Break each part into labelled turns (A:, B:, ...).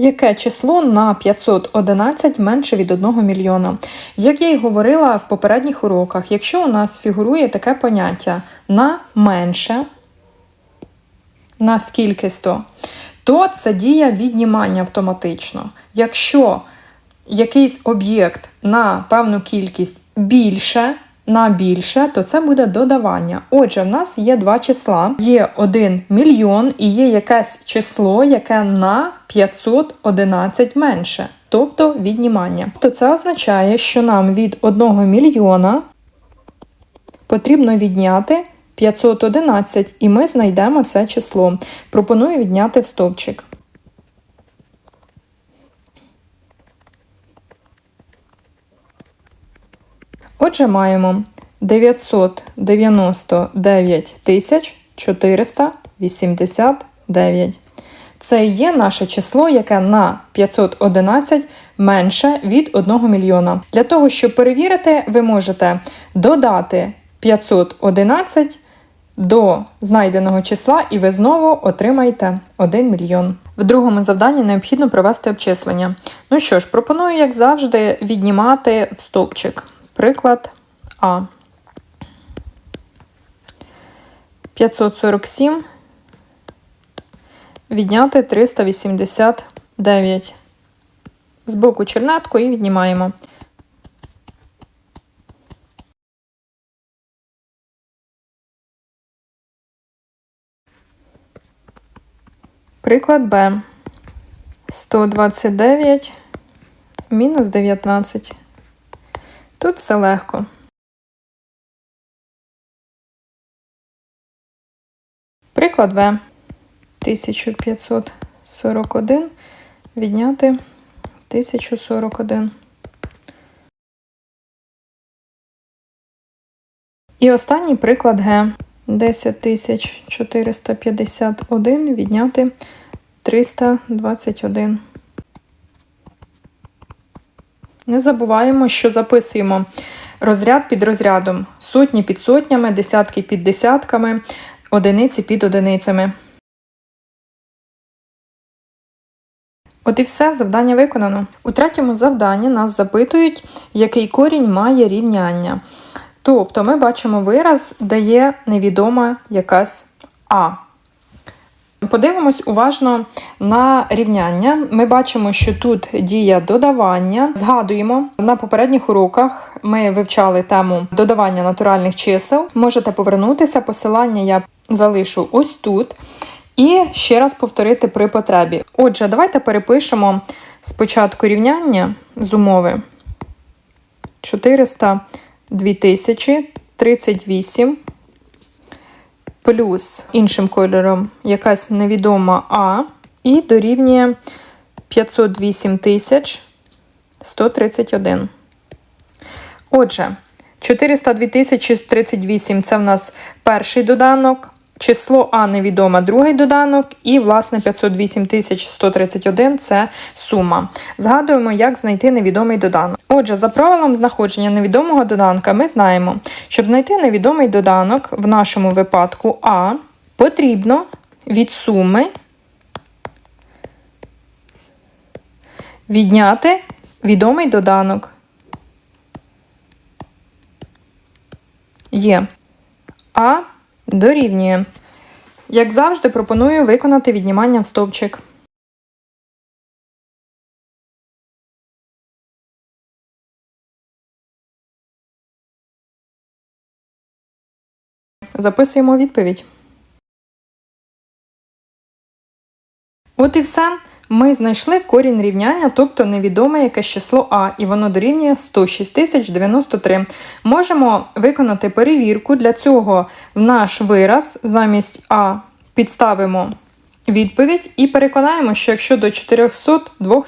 A: Яке число на 511 менше від 1 мільйона? Як я й говорила в попередніх уроках, якщо у нас фігурує таке поняття на менше, на скільки 100, то це дія віднімання автоматично. Якщо якийсь об'єкт на певну кількість більше, на більше, то це буде додавання. Отже, в нас є два числа: є 1 мільйон і є якесь число, яке на 511 менше, тобто віднімання. То це означає, що нам від 1 мільйона потрібно відняти 511, і ми знайдемо це число. Пропоную відняти в стовпчик. Отже, маємо 999 489. Це є наше число, яке на 511 менше від 1 мільйона. Для того, щоб перевірити, ви можете додати 511 до знайденого числа, і ви знову отримаєте 1 мільйон. В другому завданні необхідно провести обчислення. Ну що ж, пропоную, як завжди, віднімати в стовпчик. Приклад А. 547 відняти 389. Збоку чернетку і віднімаємо. Приклад Б. 129 мінус 19. Тут все легко. Приклад В. 1541 відняти 1041. І останній приклад Г. 10451 відняти 321. Не забуваємо, що записуємо розряд під розрядом, сотні під сотнями, десятки під десятками, одиниці під одиницями. От і все, завдання виконано. У третьому завданні нас запитують, який корінь має рівняння. Тобто ми бачимо вираз, де є невідома якась А. Подивимось уважно на рівняння. Ми бачимо, що тут дія додавання. Згадуємо, на попередніх уроках ми вивчали тему додавання натуральних чисел. Можете повернутися, посилання я залишу ось тут. І ще раз повторити при потребі. Отже, давайте перепишемо спочатку рівняння з умови 400 2038 плюс іншим кольором якась невідома А і дорівнює 508 тисяч 131. Отже, 402 тисячі 38 це в нас перший доданок. Число А невідоме другий доданок, і, власне, 508 131 це сума. Згадуємо, як знайти невідомий доданок. Отже, за правилом знаходження невідомого доданка, ми знаємо, щоб знайти невідомий доданок, в нашому випадку А, потрібно від суми відняти відомий доданок. Є. А Дорівнює. Як завжди, пропоную виконати віднімання в стовпчик. Записуємо відповідь. От і все. Ми знайшли корінь рівняння, тобто невідоме якесь число А, і воно дорівнює 106 093. Можемо виконати перевірку. Для цього в наш вираз замість А підставимо відповідь і переконаємо, що якщо до 402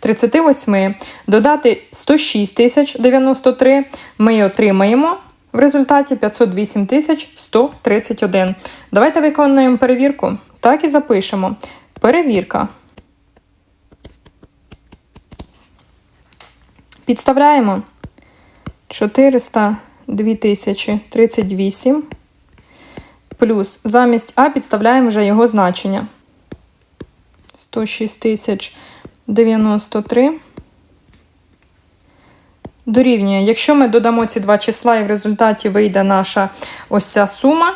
A: 038 додати 106 093, ми отримаємо в результаті 508 131. Давайте виконуємо перевірку. Так і запишемо. Перевірка. Підставляємо 400 2038 плюс замість А підставляємо вже його значення. 106 тисяч 93 дорівнює. Якщо ми додамо ці два числа і в результаті вийде наша ось ця сума,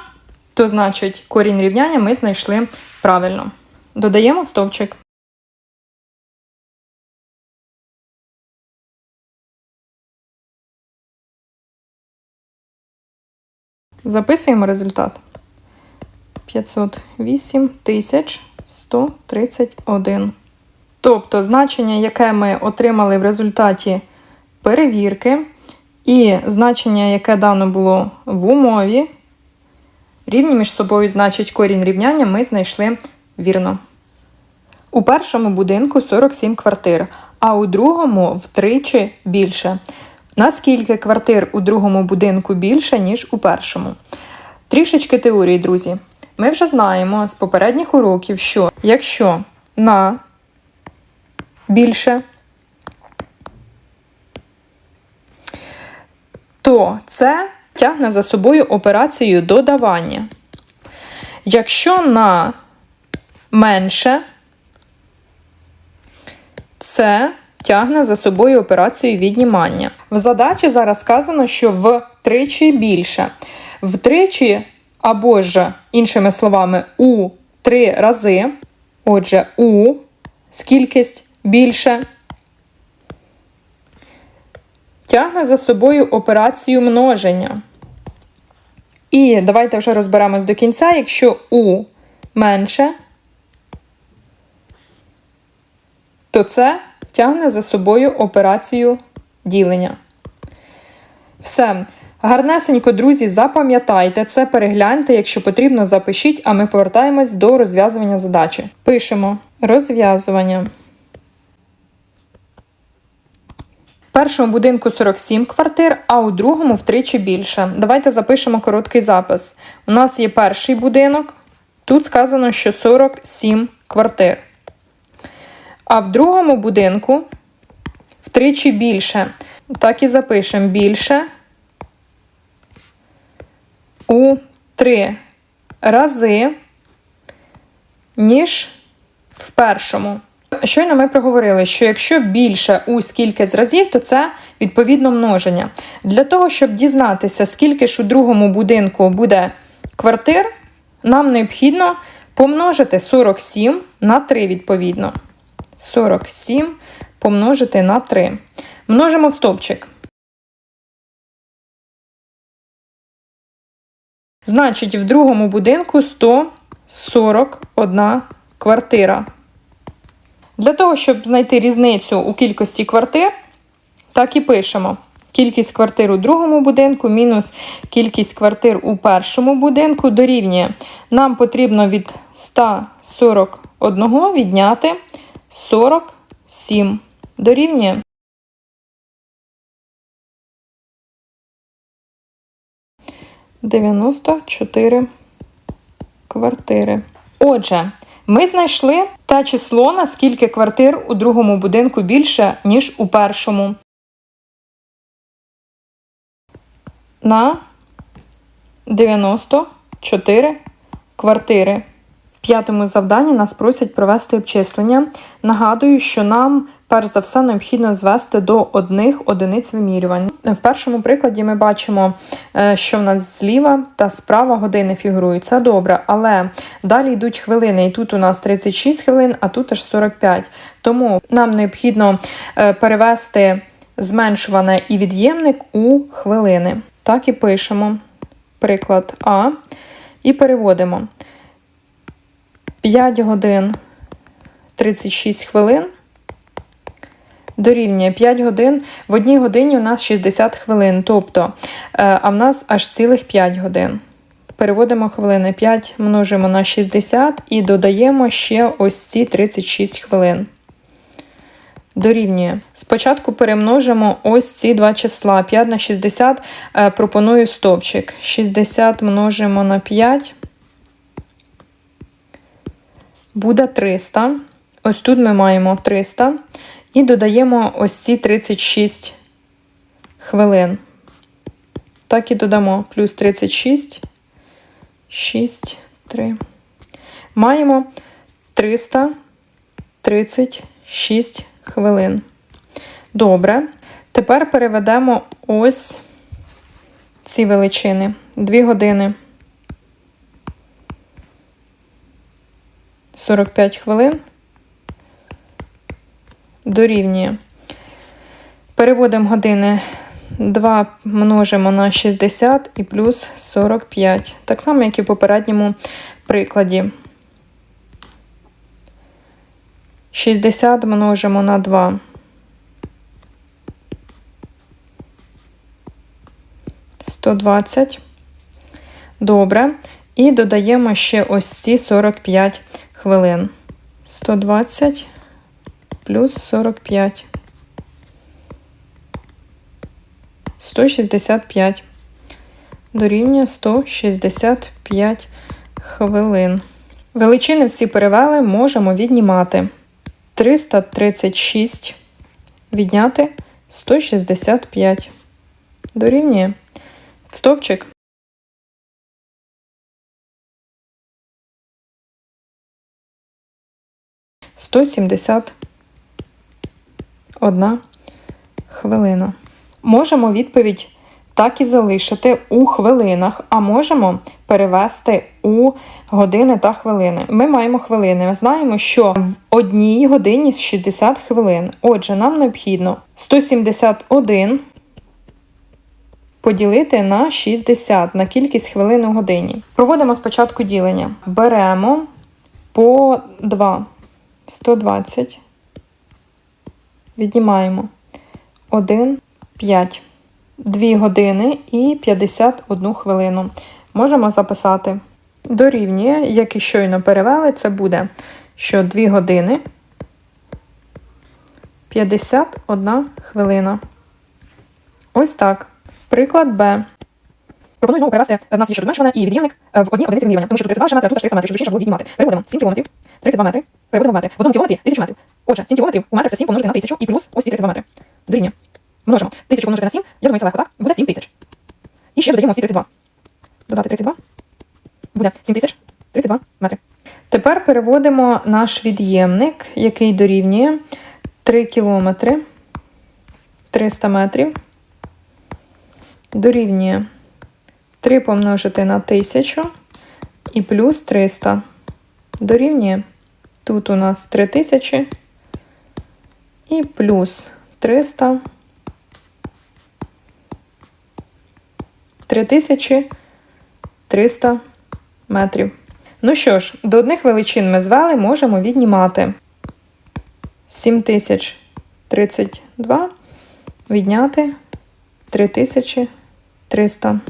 A: то значить корінь рівняння ми знайшли правильно. Додаємо стовпчик. Записуємо результат. 508 131. Тобто значення, яке ми отримали в результаті перевірки, і значення, яке дано було в умові, рівні між собою, значить, корінь рівняння ми знайшли вірно. У першому будинку 47 квартир, а у другому втричі більше. Наскільки квартир у другому будинку більше, ніж у першому? Трішечки теорії, друзі. Ми вже знаємо з попередніх уроків, що якщо на більше, то це тягне за собою операцію додавання. Якщо на менше, це тягне за собою операцію віднімання. В задачі зараз сказано, що втричі більше. Втричі, або ж, іншими словами, у три рази. Отже, у скількість більше. Тягне за собою операцію множення. І давайте вже розберемось до кінця, якщо у менше, то це тягне за собою операцію ділення. Все. Гарнесенько, друзі, запам'ятайте це, перегляньте, якщо потрібно, запишіть, а ми повертаємось до розв'язування задачі. Пишемо розв'язування. В першому будинку 47 квартир, а у другому втричі більше. Давайте запишемо короткий запис. У нас є перший будинок. Тут сказано, що 47 квартир. А в другому будинку втричі більше. Так і запишемо більше у три рази, ніж в першому. Щойно ми проговорили, що якщо більше у скільки з разів, то це відповідно множення. Для того, щоб дізнатися, скільки ж у другому будинку буде квартир, нам необхідно помножити 47 на 3, відповідно. 47 помножити на 3. Множимо в стовпчик. Значить, в другому будинку 141 квартира. Для того, щоб знайти різницю у кількості квартир, так і пишемо. Кількість квартир у другому будинку мінус кількість квартир у першому будинку дорівнює. Нам потрібно від 141 відняти 47. Дорівнює. Дев'яносто чотири квартири. Отже, ми знайшли те число, наскільки квартир у другому будинку більше, ніж у першому. На 94 квартири. В п'ятому завданні нас просять провести обчислення. Нагадую, що нам перш за все необхідно звести до одних одиниць вимірювань. В першому прикладі ми бачимо, е, що в нас зліва та справа години фігурують. Це добре, але далі йдуть хвилини, і тут у нас 36 хвилин, а тут аж 45. Тому нам необхідно е, перевести зменшуване і від'ємник у хвилини. Так і пишемо приклад А і переводимо 5 годин 36 хвилин дорівнює 5 годин. В одній годині у нас 60 хвилин, тобто, е, а в нас аж цілих 5 годин. Переводимо хвилини 5 множимо на 60 і додаємо ще ось ці 36 хвилин. Дорівнює. Спочатку перемножимо ось ці два числа. 5 на 60 е, пропоную стовпчик. 60 множимо на 5. Буде 300. Ось тут ми маємо 300. І додаємо ось ці 36 хвилин. Так і додамо плюс 36, 6, 3. Маємо 300 36 хвилин. Добре. Тепер переведемо ось ці величини. 2 години. 45 хвилин. Дорівнює. Переводимо години 2 множимо на 60 і плюс 45. Так само, як і в попередньому прикладі. 60 множимо на 2. Сто двадцять. Добре. І додаємо ще ось ці 45 хвилин. 120 плюс 45. 165. Дорівнює 165 хвилин. Величини всі перевели, можемо віднімати. 336 відняти 165. Дорівнює. Стопчик. Сто сімдесят одна хвилина. Можемо відповідь так і залишити у хвилинах, а можемо перевести у години та хвилини. Ми маємо хвилини. Ми знаємо, що в одній годині 60 хвилин. Отже, нам необхідно 171 поділити на 60 на кількість хвилин у годині. Проводимо спочатку ділення. Беремо по 2 120. Віднімаємо 1, 5. 2 години і 51 хвилину. Можемо записати дорівнює, як і щойно перевели, це буде, що 2 години 51 хвилина. Ось так. Приклад Б. Пропоную знову перевести. В нас є що відменшуване і від'ємник в одній одиниці вимірювання, тому що тут 32 метри, а тут 300 метрів, щоб було віднімати. Переводимо 7 кілометрів, 32 метри, переводимо в метри. В одному кілометрі 1000 метрів. Отже, 7 кілометрів у метрах це 7 помножити на 1000 і плюс ось ці 32 метри. Дорівнює. Множимо. 1000 помножити на 7, я думаю, це легко, так? Буде 7 тисяч. І ще додаємо всі 32. Додати 32. Буде 7 тисяч 32 метри. Тепер переводимо наш від'ємник, який дорівнює 3 кілометри 300 метрів. Дорівнює 3 помножити на 1000 і плюс 300. Дорівнює. Тут у нас 3000 і плюс 300. 3300 метрів. Ну що ж, до одних величин ми звели, можемо віднімати 7032, відняти 3300.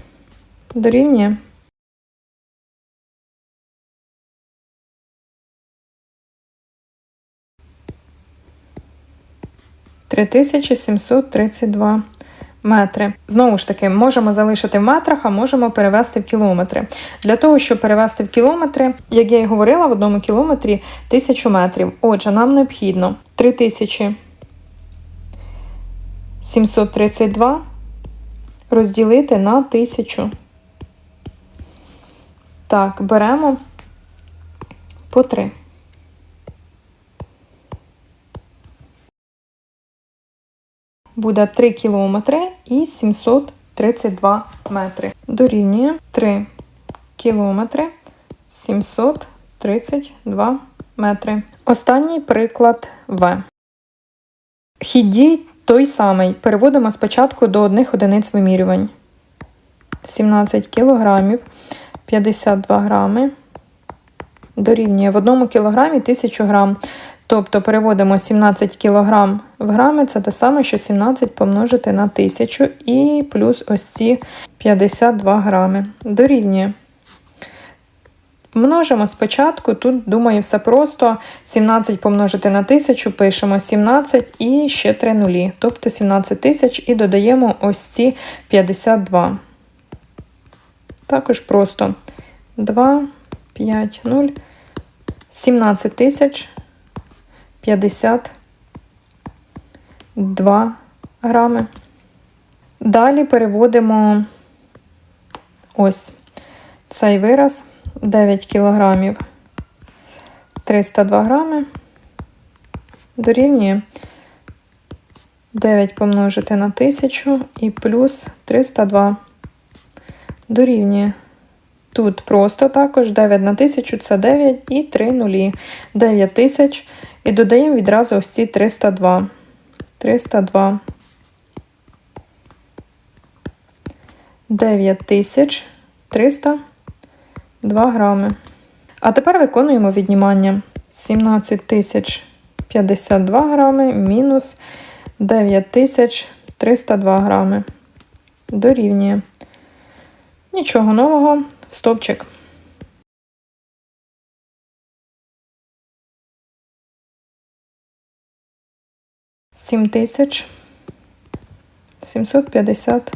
A: Дорівнює. Три тисячі сімсот тридцять два метри. Знову ж таки, можемо залишити в метрах, а можемо перевести в кілометри. Для того, щоб перевести в кілометри, як я і говорила, в одному кілометрі тисячу метрів. Отже, нам необхідно 3732 розділити на 1000. Так, беремо по 3. Буде 3 кілометри і 732 метри. Дорівнює 3 кілометри 732 метри. Останній приклад В. Хід дій той самий. Переводимо спочатку до одних одиниць вимірювань. 17 кілограмів, 52 грами. Дорівнює в одному кілограмі 1000 грам. Тобто переводимо 17 кг в грами, це те саме, що 17 помножити на 1000 і плюс ось ці 52 грами. Дорівнює. Множимо спочатку, тут, думаю, все просто. 17 помножити на 1000, пишемо 17 і ще 3 нулі. Тобто 17 тисяч і додаємо ось ці 52. Також просто 2, 5, 0, 17 тисяч 52 грами. Далі переводимо ось цей вираз 9 кілограмів 302 грами. дорівнює 9 помножити на 1000 і плюс 302 дорівнює. Тут просто також 9 на 1000 це 9 і 3 нулі. 9 тисяч. І додаємо відразу ось ці 302. 302. 9302 грами. А тепер виконуємо віднімання 17052 грами мінус 9302 грами. Дорівнює. Нічого нового, стовпчик. 7750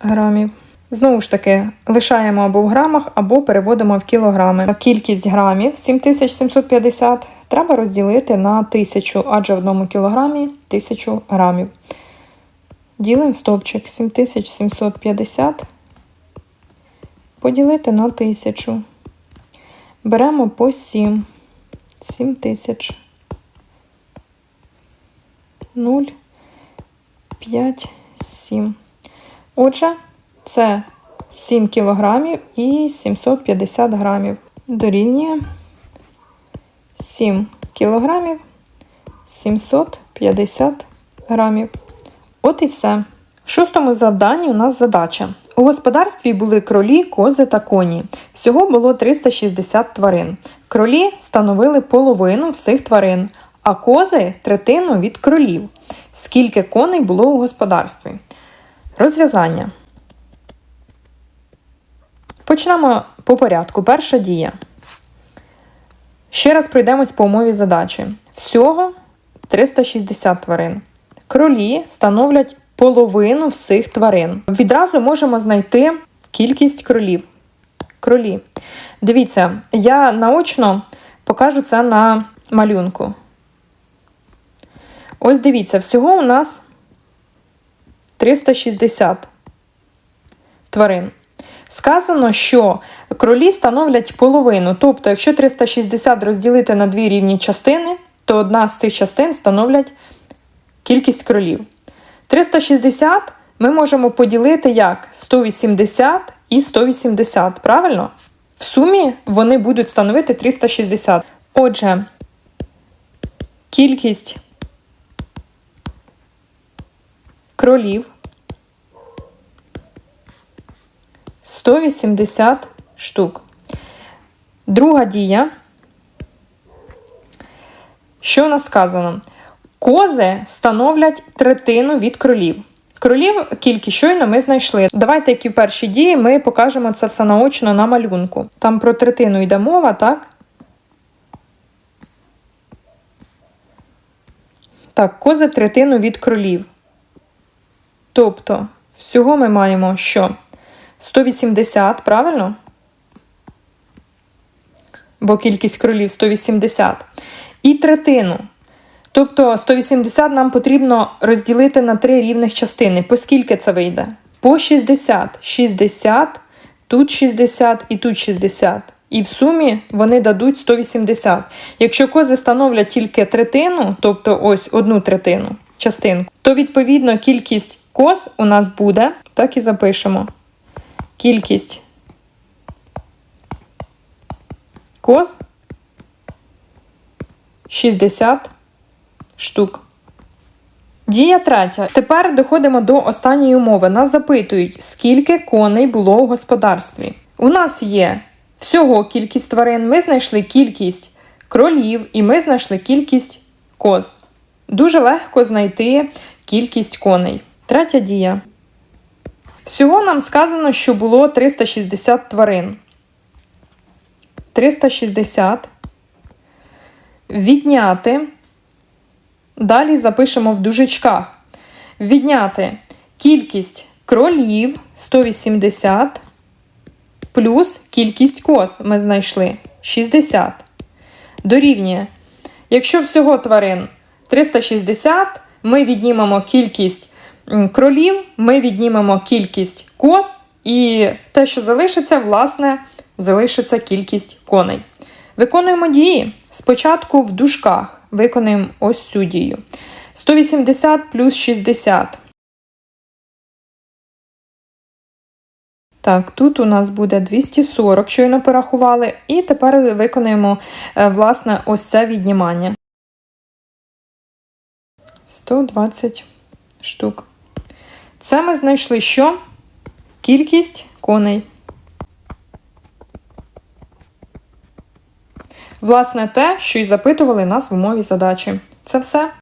A: грамів. Знову ж таки, лишаємо або в грамах, або переводимо в кілограми. Кількість грамів 7750 треба розділити на 1000, адже в одному кілограмі 1000 грамів. Ділимо стовпчик 7750 поділити на 1000. Беремо по 7. 7000. 0, 5, 7. Отже, це 7 кілограмів і 750 грамів. Дорівнює 7 кілограмів 750 грамів. От і все. В шостому завданні у нас задача. У господарстві були кролі, кози та коні. Всього було 360 тварин. Кролі становили половину всіх тварин, а кози третину від кролів. Скільки коней було у господарстві? Розв'язання. Почнемо по порядку. Перша дія. Ще раз пройдемось по умові задачі. Всього 360 тварин. Кролі становлять половину всіх тварин. Відразу можемо знайти кількість кролів. Кролі. Дивіться, я наочно покажу це на малюнку. Ось дивіться, всього у нас 360 тварин. Сказано, що кролі становлять половину. Тобто, якщо 360 розділити на дві рівні частини, то одна з цих частин становлять кількість кролів. 360 ми можемо поділити як 180 і 180, правильно? В сумі вони будуть становити 360. Отже, кількість кролів 180 штук. Друга дія. Що у нас сказано? Кози становлять третину від кролів. Кролів кількість щойно ми знайшли. Давайте, як і в першій дії, ми покажемо це все наочно на малюнку. Там про третину йде мова, так? Так, кози третину від кролів. Тобто, всього ми маємо що? 180, правильно? Бо кількість кролів 180. І третину. Тобто 180 нам потрібно розділити на три рівних частини. По скільки це вийде? По 60. 60, тут 60 і тут 60. І в сумі вони дадуть 180. Якщо кози становлять тільки третину, тобто ось одну третину частинку, то відповідно кількість коз у нас буде, так і запишемо. Кількість коз 60 штук. Дія третя. Тепер доходимо до останньої умови. Нас запитують, скільки коней було у господарстві. У нас є всього кількість тварин, ми знайшли кількість кролів і ми знайшли кількість коз. Дуже легко знайти кількість коней. Третя дія. Всього нам сказано, що було 360 тварин. 360. Відняти. Далі запишемо в дужечках. Відняти кількість кролів 180 плюс кількість коз ми знайшли 60. Дорівнює. Якщо всього тварин 360, ми віднімемо кількість кролів, ми віднімемо кількість коз, і те, що залишиться, власне, залишиться кількість коней. Виконуємо дії. Спочатку в дужках виконаємо ось цю дію. 180 плюс 60. Так, тут у нас буде 240, щойно порахували, і тепер виконаємо, е, власне, ось це віднімання. 120 штук. Це ми знайшли що? Кількість коней. Власне, те, що й запитували нас в умові задачі. Це все.